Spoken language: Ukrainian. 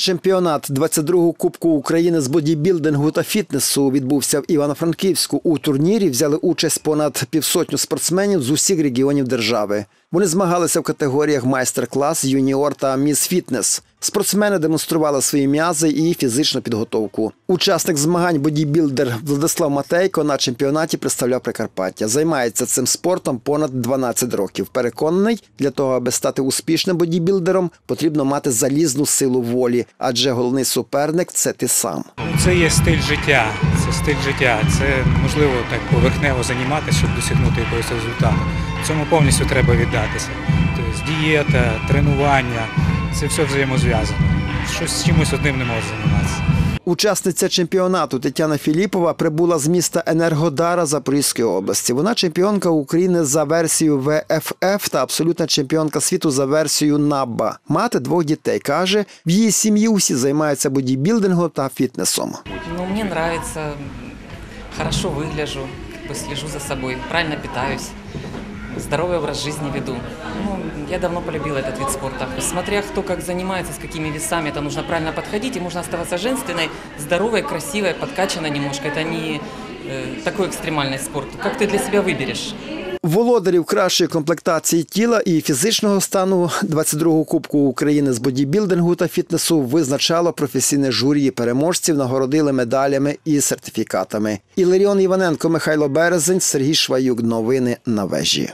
Чемпіонат 22-го Кубку України з бодібілдингу та фітнесу відбувся в Івано-Франківську. У турнірі взяли участь понад півсотню спортсменів з усіх регіонів держави. Вони змагалися в категоріях майстер-клас, юніор та міс фітнес. Спортсмени демонстрували свої м'язи і фізичну підготовку. Учасник змагань бодібілдер Владислав Матейко на чемпіонаті представляв Прикарпаття. Займається цим спортом понад 12 років. Переконаний, для того, аби стати успішним бодібілдером, потрібно мати залізну силу волі, адже головний суперник це ти сам. Ну, Це є стиль життя. Це стиль життя. Це можливо так поверхнево займатися, щоб досягнути якогось результату. Цьому повністю треба віддатися. Тобто дієта, тренування це все взаємозв'язано. Щось з чимось одним не може займатися. Учасниця чемпіонату Тетяна Філіпова прибула з міста Енергодара Запорізької області. Вона чемпіонка України за версією ВФФ та абсолютна чемпіонка світу за версією НАБА. Мати двох дітей каже, в її сім'ї усі займаються бодібілдингом та фітнесом. Ну, мне нравится, м, хорошо выгляжу, как бы слежу за собой, правильно питаюсь, здоровый образ жизни веду. Ну, я давно полюбила этот вид спорта. Смотря кто как занимается, с какими весами, это нужно правильно подходить, и можно оставаться женственной, здоровой, красивой, подкачанной немножко. Это не э, такой экстремальный спорт. Как ты для себя выберешь? Володарів кращої комплектації тіла і фізичного стану 22-го Кубку України з бодібілдингу та фітнесу визначало професійне журі. Переможців нагородили медалями і сертифікатами. Іларіон Іваненко, Михайло Березень, Сергій Шваюк. Новини на вежі.